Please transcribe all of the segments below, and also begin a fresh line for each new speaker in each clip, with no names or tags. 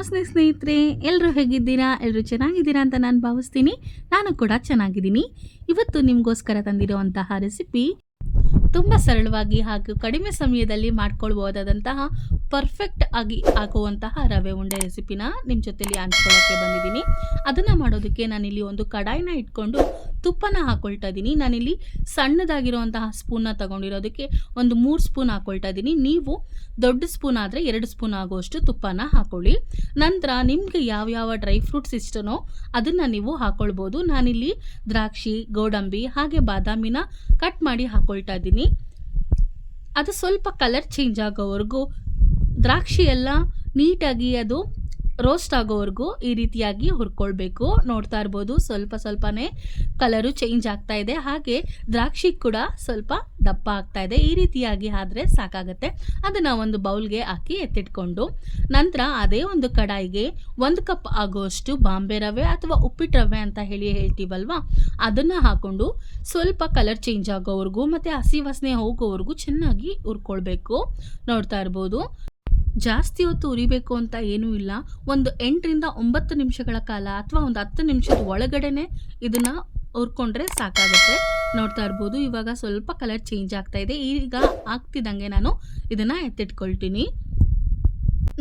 ಸ್ನೇಹಿತರೆ ಎಲ್ಲರೂ ಹೇಗಿದ್ದೀರಾ? ಎಲ್ಲರೂ ಚೆನ್ನಾಗಿದ್ದೀರಾ ಅಂತ ನಾನು ಭಾವಿಸ್ತೀನಿ. ನಾನು ಕೂಡ ಚೆನ್ನಾಗಿದ್ದೀನಿ. ಇವತ್ತು ನಿಮಗೋಸ್ಕರ ತಂದಿರುವಂತಹ ರೆಸಿಪಿ ತುಂಬ ಸರಳವಾಗಿ ಹಾಗೂ ಕಡಿಮೆ ಸಮಯದಲ್ಲಿ ಮಾಡ್ಕೊಳ್ಬಹುದಾದಂತಹ ಪರ್ಫೆಕ್ಟ್ ಆಗಿ ಆಗುವಂತಹ ರವೆ ಉಂಡೆ ರೆಸಿಪಿನ ನಿಮ್ಮ ಜೊತೆಲಿ ಹಂಚ್ಕೊಳ್ಳೋಕ್ಕೆ ಬಂದಿದ್ದೀನಿ. ಅದನ್ನು ಮಾಡೋದಕ್ಕೆ ನಾನಿಲ್ಲಿ ಒಂದು ಕಡಾಯಿನ ಇಟ್ಕೊಂಡು ತುಪ್ಪನ ಹಾಕೊಳ್ತಾ ಇದ್ದೀನಿ ನಾನಿಲ್ಲಿ ಸಣ್ಣದಾಗಿರುವಂತಹ ಸ್ಪೂನ್ನ ತಗೊಂಡಿರೋದಕ್ಕೆ ಒಂದು ಮೂರು ಸ್ಪೂನ್ ಹಾಕೊಳ್ತಾ ಇದ್ದೀನಿ ನೀವು ದೊಡ್ಡ ಸ್ಪೂನ್ ಆದರೆ ಎರಡು ಸ್ಪೂನ್ ಆಗುವಷ್ಟು ತುಪ್ಪನ ಹಾಕೊಳ್ಳಿ. ನಂತರ ನಿಮಗೆ ಯಾವ್ಯಾವ ಡ್ರೈ ಫ್ರೂಟ್ಸ್ ಇಷ್ಟನೋ ಅದನ್ನು ನೀವು ಹಾಕೊಳ್ಬೋದು. ನಾನಿಲ್ಲಿ ದ್ರಾಕ್ಷಿ, ಗೋಡಂಬಿ ಹಾಗೆ ಬಾದಾಮಿನ ಕಟ್ ಮಾಡಿ ಹಾಕೊಳ್ತಾ ಇದ್ದೀನಿ ಅದು ಸ್ವಲ್ಪ ಕಲರ್ ಚೇಂಜ್ ಆಗೋವರೆಗೂ ದ್ರಾಕ್ಷಿ ಎಲ್ಲ ನೀಟಾಗಿ ಅದು ರೋಸ್ಟ್ ಆಗೋವರೆಗೂ ಈ ರೀತಿಯಾಗಿ ಹುರ್ಕೊಳ್ಬೇಕು. ನೋಡ್ತಾ ಇರ್ಬೋದು ಸ್ವಲ್ಪ ಸ್ವಲ್ಪನೇ ಕಲರು ಚೇಂಜ್ ಆಗ್ತಾ ಇದೆ. ಹಾಗೆ ದ್ರಾಕ್ಷಿ ಕೂಡ ಸ್ವಲ್ಪ ದಪ್ಪ ಆಗ್ತಾ ಇದೆ. ಈ ರೀತಿಯಾಗಿ ಆದರೆ ಸಾಕಾಗುತ್ತೆ. ಅದನ್ನು ಒಂದು ಬೌಲ್ಗೆ ಹಾಕಿ ಎತ್ತಿಟ್ಕೊಂಡು ನಂತರ ಅದೇ ಒಂದು ಕಡಾಯಿಗೆ ಒಂದು ಕಪ್ ಆಗುವಷ್ಟು ಬಾಂಬೆ ರವೆ ಅಥವಾ ಉಪ್ಪಿಟ್ಟು ರವೆ ಅಂತ ಹೇಳಿ ಹೇಳ್ತೀವಲ್ವಾ? ಅದನ್ನು ಹಾಕ್ಕೊಂಡು ಸ್ವಲ್ಪ ಕಲರ್ ಚೇಂಜ್ ಆಗೋವರೆಗೂ ಮತ್ತು ಹಸಿ ವಾಸನೆ ಹೋಗೋವರೆಗೂ ಚೆನ್ನಾಗಿ ಹುರ್ಕೊಳ್ಬೇಕು. ನೋಡ್ತಾ ಇರ್ಬೋದು. ಜಾಸ್ತಿ ಹೊತ್ತು ಉರಿಬೇಕು ಅಂತ ಏನೂ ಇಲ್ಲ. ಒಂದು ಎಂಟರಿಂದ ಒಂಬತ್ತು ನಿಮಿಷಗಳ ಕಾಲ ಅಥವಾ ಒಂದು ಹತ್ತು ನಿಮಿಷದ ಒಳಗಡೆನೆ ಇದನ್ನ ಹುರ್ಕೊಂಡ್ರೆ ಸಾಕಾಗುತ್ತೆ. ನೋಡ್ತಾ ಇರ್ಬೋದು, ಇವಾಗ ಸ್ವಲ್ಪ ಕಲರ್ ಚೇಂಜ್ ಆಗ್ತಾ ಇದೆ. ಈಗ ಆಗ್ತಿದ್ದಂಗೆ ನಾನು ಇದನ್ನ ಎತ್ತಿಟ್ಕೊಳ್ತೀನಿ.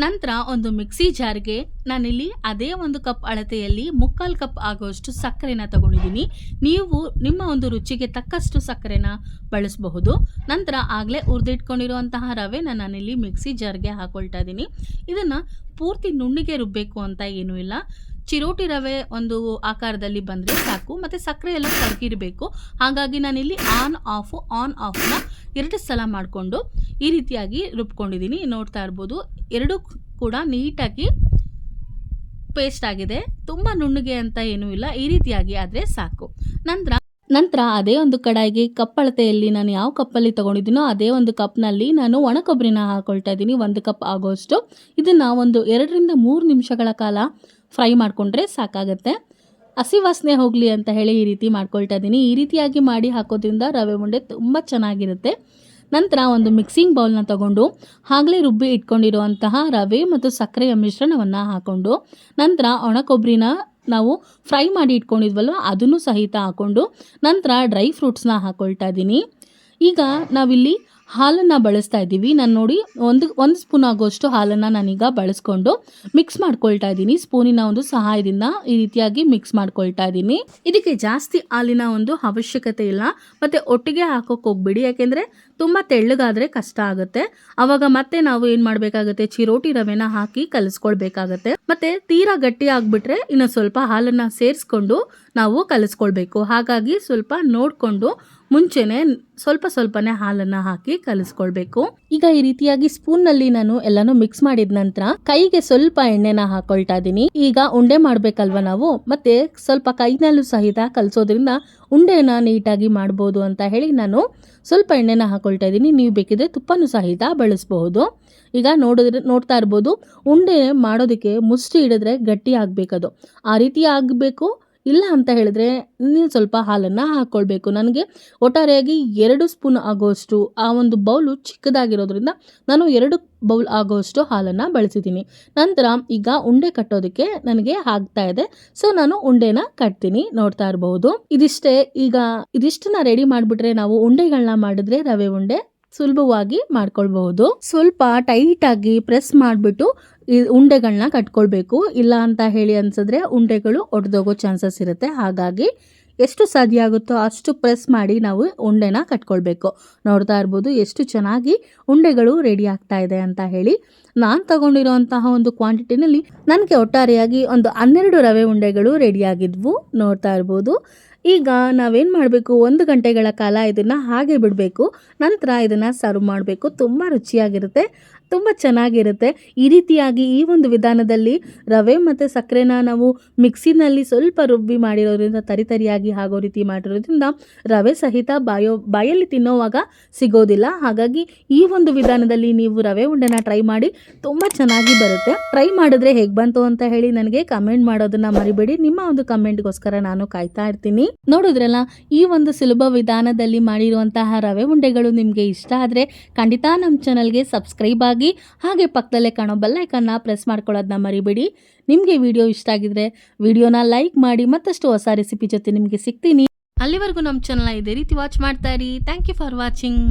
ನಂತರ ಒಂದು ಮಿಕ್ಸಿ ಜಾರ್ಗೆ ನಾನಿಲ್ಲಿ ಅದೇ ಒಂದು ಕಪ್ ಅಳತೆಯಲ್ಲಿ ಮುಕ್ಕಾಲು ಕಪ್ ಆಗುವಷ್ಟು ಸಕ್ಕರೆನ ತಗೊಂಡಿದ್ದೀನಿ. ನೀವು ನಿಮ್ಮ ಒಂದು ರುಚಿಗೆ ತಕ್ಕಷ್ಟು ಸಕ್ಕರೆನ ಬಳಸಬಹುದು. ನಂತರ ಆಗಲೇ ಉರಿದಿಟ್ಕೊಂಡಿರುವಂತಹ ರವೆನ ನಾನಿಲ್ಲಿ ಮಿಕ್ಸಿ ಜಾರ್ಗೆ ಹಾಕೊಳ್ತಾ ಇದ್ದೀನಿ. ಇದನ್ನು ಪೂರ್ತಿ ನುಣ್ಣಿಗೆ ರುಬ್ಬಬೇಕು ಅಂತ ಏನೂ ಇಲ್ಲ. ಚಿರೋಟಿ ರವೆ ಒಂದು ಆಕಾರದಲ್ಲಿ ಬಂದರೆ ಸಾಕು, ಮತ್ತು ಸಕ್ಕರೆ ಎಲ್ಲ ಕರಗಿರಬೇಕು ಹಾಗಾಗಿ ನಾನಿಲ್ಲಿ ಆನ್ ಆಫು ಆನ್ ಆಫ್ನ ಎರಡು ಸಲ ಮಾಡಿಕೊಂಡು ಈ ರೀತಿಯಾಗಿ ರುಬ್ಕೊಂಡಿದ್ದೀನಿ. ನೋಡ್ತಾ ಇರ್ಬೋದು, ಎರಡು ಕೂಡ ನೀಟಾಗಿ ಪೇಸ್ಟ್ ಆಗಿದೆ. ತುಂಬ ನುಣ್ಣಗೆ ಅಂತ ಏನೂ ಇಲ್ಲ, ಈ ರೀತಿಯಾಗಿ ಆದರೆ ಸಾಕು. ನಂತರ ನಂತರ ಅದೇ ಒಂದು ಕಡಾಯಿಗೆ ಕಪ್ ಅಳತೆಯಲ್ಲಿ ನಾನು ಯಾವ ಕಪ್ಪಲ್ಲಿ ತೊಗೊಂಡಿದ್ದೀನೋ ಅದೇ ಒಂದು ಕಪ್ನಲ್ಲಿ ನಾನು ಒಣ ಕೊಬ್ಬರಿನ ಹಾಕೊಳ್ತಾ ಇದ್ದೀನಿ, ಒಂದು ಕಪ್ ಆಗೋಷ್ಟು. ಇದನ್ನು ಒಂದು ಎರಡರಿಂದ ಮೂರು ನಿಮಿಷಗಳ ಕಾಲ ಫ್ರೈ ಮಾಡಿಕೊಂಡ್ರೆ ಸಾಕಾಗುತ್ತೆ. ಹಸಿ ವಾಸನೆ ಹೋಗಲಿ ಅಂತ ಹೇಳಿ ಈ ರೀತಿ ಮಾಡ್ಕೊಳ್ತಾ ಇದ್ದೀನಿ ಈ ರೀತಿಯಾಗಿ ಮಾಡಿ ಹಾಕೋದ್ರಿಂದ ರವೆ ಉಂಡೆ ತುಂಬ ಚೆನ್ನಾಗಿರುತ್ತೆ. ನಂತರ ಒಂದು ಮಿಕ್ಸಿಂಗ್ ಬೌಲ್ನ ತಗೊಂಡು ಆಗಲೇ ರುಬ್ಬಿ ಇಟ್ಕೊಂಡಿರುವಂತಹ ರವೆ ಮತ್ತು ಸಕ್ಕರೆಯ ಮಿಶ್ರಣವನ್ನು ಹಾಕ್ಕೊಂಡು ನಂತರ ಒಣ ಕೊಬ್ಬರಿನ ನಾವು ಫ್ರೈ ಮಾಡಿ ಇಟ್ಕೊಂಡಿದ್ವಲ್ವ, ಅದನ್ನು ಸಹಿತ ಹಾಕ್ಕೊಂಡು ನಂತರ ಡ್ರೈ ಫ್ರೂಟ್ಸ್ನ ಹಾಕ್ಕೊಳ್ತಾ ಇದ್ದೀನಿ ಈಗ ನಾವಿಲ್ಲಿ ಹಾಲನ್ನು ಬಳಸ್ತಾ ಇದ್ದೀವಿ. ನಾನು ನೋಡಿ, ಒಂದು ಒಂದು ಸ್ಪೂನ್ ಆಗೋಷ್ಟು ಹಾಲನ್ನು ನಾನೀಗ ಬಳಸ್ಕೊಂಡು ಮಿಕ್ಸ್ ಮಾಡ್ಕೊಳ್ತಾ ಇದ್ದೀನಿ. ಸ್ಪೂನಿನ ಒಂದು ಸಹಾಯದಿಂದ ಈ ರೀತಿಯಾಗಿ ಮಿಕ್ಸ್ ಮಾಡ್ಕೊಳ್ತಾ ಇದ್ದೀನಿ. ಇದಕ್ಕೆ ಜಾಸ್ತಿ ಹಾಲಿನ ಒಂದು ಅವಶ್ಯಕತೆ ಇಲ್ಲ. ಮತ್ತು ಒಟ್ಟಿಗೆ ಹಾಕೋಕೆ ಹೋಗ್ಬಿಡಿ. ಯಾಕೆಂದರೆ ತುಂಬ ತೆಳ್ಳಗಾದರೆ ಕಷ್ಟ ಆಗುತ್ತೆ. ಆವಾಗ ಮತ್ತೆ ನಾವು ಏನು ಮಾಡಬೇಕಾಗುತ್ತೆ? ಚಿರೋಟಿ ರವೆನ ಹಾಕಿ ಕಲಿಸ್ಕೊಳ್ಬೇಕಾಗತ್ತೆ. ಮತ್ತೆ ತೀರಾ ಗಟ್ಟಿ ಆಗಿಬಿಟ್ರೆ ಇನ್ನು ಸ್ವಲ್ಪ ಹಾಲನ್ನು ಸೇರಿಸ್ಕೊಂಡು ನಾವು ಕಲಿಸ್ಕೊಳ್ಬೇಕು. ಹಾಗಾಗಿ ಸ್ವಲ್ಪ ನೋಡಿಕೊಂಡು ಮುಂಚೆನೆ ಸ್ವಲ್ಪ ಸ್ವಲ್ಪನೇ ಹಾಲನ್ನ ಹಾಕಿ ಕಲಿಸ್ಕೊಳ್ಬೇಕು. ಈಗ ಈ ರೀತಿಯಾಗಿ ಸ್ಪೂನ್ನಲ್ಲಿ ನಾನು ಎಲ್ಲಾನು ಮಿಕ್ಸ್ ಮಾಡಿದ ನಂತರ ಕೈಗೆ ಸ್ವಲ್ಪ ಎಣ್ಣೆನ ಹಾಕೊಳ್ತಾ ಇದ್ದೀನಿ ಈಗ ಉಂಡೆ ಮಾಡ್ಬೇಕಲ್ವಾ ನಾವು? ಮತ್ತೆ ಸ್ವಲ್ಪ ಕೈನಲ್ಲೂ ಸಹಿತ ಕಲಿಸೋದ್ರಿಂದ ಉಂಡೆನ ನೀಟಾಗಿ ಮಾಡ್ಬೋದು ಅಂತ ಹೇಳಿ ನಾನು ಸ್ವಲ್ಪ ಎಣ್ಣೆನ ಹಾಕೊಳ್ತಾ ಇದ್ದೀನಿ ನೀವು ಬೇಕಿದ್ರೆ ತುಪ್ಪನೂ ಸಹಿತ ಬಳಸಬಹುದು. ಈಗ ನೋಡಿದ್ರೆ ನೋಡ್ತಾ ಇರ್ಬೋದು, ಉಂಡೆ ಮಾಡೋದಕ್ಕೆ ಮುಷ್ಟಿ ಹಿಡಿದ್ರೆ ಗಟ್ಟಿ ಆಗಬೇಕದು. ಆ ರೀತಿ ಆಗಬೇಕು ಇಲ್ಲ ಅಂತ ಹೇಳಿದ್ರೆ ನೀವು ಸ್ವಲ್ಪ ಹಾಲನ್ನು ಹಾಕ್ಕೊಳ್ಬೇಕು ನನಗೆ ಒಟ್ಟಾರೆಯಾಗಿ ಎರಡು ಸ್ಪೂನ್ ಆಗೋಷ್ಟು ಆ ಒಂದು ಬೌಲು ಚಿಕ್ಕದಾಗಿರೋದ್ರಿಂದ ನಾನು ಎರಡು ಬೌಲ್ ಆಗೋಷ್ಟು ಹಾಲನ್ನು ಬಳಸಿದ್ದೀನಿ. ನಂತರ ಈಗ ಉಂಡೆ ಕಟ್ಟೋದಕ್ಕೆ ನನಗೆ ಆಗ್ತಾ ಇದೆ. ಸೊ, ನಾನು ಉಂಡೆನ ಕಟ್ತೀನಿ ನೋಡ್ತಾ ಇರಬಹುದು ಇದಿಷ್ಟೇ, ಈಗ ಇದಿಷ್ಟನ್ನ ರೆಡಿ ಮಾಡಿಬಿಟ್ರೆ ನಾವು ಉಂಡೆಗಳನ್ನ ಮಾಡಿದ್ರೆ ರವೆ ಉಂಡೆ ಸುಲಭವಾಗಿ ಮಾಡ್ಕೊಳ್ಬಹುದು. ಸ್ವಲ್ಪ ಟೈಟ್ ಆಗಿ ಪ್ರೆಸ್ ಮಾಡಿಬಿಟ್ಟು ಈ ಉಂಡೆಗಳನ್ನ ಕಟ್ಕೊಳ್ಬೇಕು. ಇಲ್ಲ ಅಂತ ಹೇಳಿ ಅನ್ಸಿದ್ರೆ ಉಂಡೆಗಳು ಒಡೆದೋಗೋ ಚಾನ್ಸಸ್ ಇರುತ್ತೆ. ಹಾಗಾಗಿ ಎಷ್ಟು ಸಾಧ್ಯ ಆಗುತ್ತೋ ಅಷ್ಟು ಪ್ರೆಸ್ ಮಾಡಿ ನಾವು ಉಂಡೆನ ಕಟ್ಕೊಳ್ಬೇಕು. ನೋಡ್ತಾ ಇರ್ಬೋದು ಎಷ್ಟು ಚೆನ್ನಾಗಿ ಉಂಡೆಗಳು ರೆಡಿ ಆಗ್ತಾ ಇದೆ ಅಂತ ಹೇಳಿ. ನಾನು ತಗೊಂಡಿರೋಂತಹ ಒಂದು ಕ್ವಾಂಟಿಟಿನಲ್ಲಿ ನನಗೆ ಒಟ್ಟಾರೆಯಾಗಿ ಒಂದು ಹನ್ನೆರಡು ರವೆ ಉಂಡೆಗಳು ರೆಡಿಯಾಗಿದ್ವು ನೋಡ್ತಾ ಇರ್ಬೋದು. ಈಗ ನಾವೇನು ಮಾಡಬೇಕು? ಒಂದು ಗಂಟೆಗಳ ಕಾಲ ಇದನ್ನು ಹಾಗೆ ಬಿಡಬೇಕು. ನಂತರ ಇದನ್ನು ಸರ್ವ್ ಮಾಡಬೇಕು. ತುಂಬ ರುಚಿಯಾಗಿರುತ್ತೆ. ತುಂಬ ಚೆನ್ನಾಗಿರುತ್ತೆ. ಈ ರೀತಿಯಾಗಿ ಈ ಒಂದು ವಿಧಾನದಲ್ಲಿ ರವೆ ಮತ್ತು ಸಕ್ಕರೆನ ನಾವು ಮಿಕ್ಸಿನಲ್ಲಿ ಸ್ವಲ್ಪ ರುಬ್ಬಿ ಮಾಡಿರೋದ್ರಿಂದ ತರಿತರಿಯಾಗಿ ಆಗೋ ರೀತಿ ಮಾಡಿರೋದ್ರಿಂದ ರವೆ ಸಹಿತ ಬಾಯೋ, ಬಾಯಲ್ಲಿ ತಿನ್ನೋವಾಗ ಸಿಗೋದಿಲ್ಲ. ಹಾಗಾಗಿ ಈ ಒಂದು ವಿಧಾನದಲ್ಲಿ ನೀವು ರವೆ ಉಂಡೆನ ಟ್ರೈ ಮಾಡಿ, ತುಂಬ ಚೆನ್ನಾಗಿ ಬರುತ್ತೆ. ಟ್ರೈ ಮಾಡಿದ್ರೆ ಹೇಗೆ ಬಂತು ಅಂತ ಹೇಳಿ ನನಗೆ ಕಮೆಂಟ್ ಮಾಡೋದನ್ನ ಮರಿಬೇಡಿ. ನಿಮ್ಮ ಒಂದು ಕಮೆಂಟ್ಗೋಸ್ಕರ ನಾನು ಕಾಯ್ತಾ ಇರ್ತೀನಿ. ನೋಡಿದ್ರಲ್ಲ, ಈ ಒಂದು ಸುಲಭ ವಿಧಾನದಲ್ಲಿ ಮಾಡಿರುವಂತಹ ರವೆ ಉಂಡೆಗಳು ನಿಮಗೆ ಇಷ್ಟ ಆದರೆ ಖಂಡಿತ ನಮ್ಮ ಚಾನಲ್ಗೆ ಸಬ್ಸ್ಕ್ರೈಬ್ ಆಗಿ ಆಗಿ ಹಾಗೆ ಪಕ್ಕದಲ್ಲೇ ಕಾಣೋ ಬೆಲ್ಲೈಕನ್ನ ಪ್ರೆಸ್ ಮಾಡ್ಕೊಳ್ಳೋದನ್ನ ಮರಿಬೇಡಿ. ನಿಮಗೆ ವಿಡಿಯೋ ಇಷ್ಟ ಆಗಿದ್ರೆ ವಿಡಿಯೋನ ಲೈಕ್ ಮಾಡಿ ಮತ್ತಷ್ಟು ಹೊಸ ರೆಸಿಪಿ ಜೊತೆ ನಿಮಗೆ ಸಿಗ್ತೀನಿ. ಅಲ್ಲಿವರೆಗೂ ನಮ್ಮ ಚಾನಲ್ ಇದೇ ರೀತಿ ವಾಚ್ ಮಾಡ್ತಾ ಇರಿ. Thank you for watching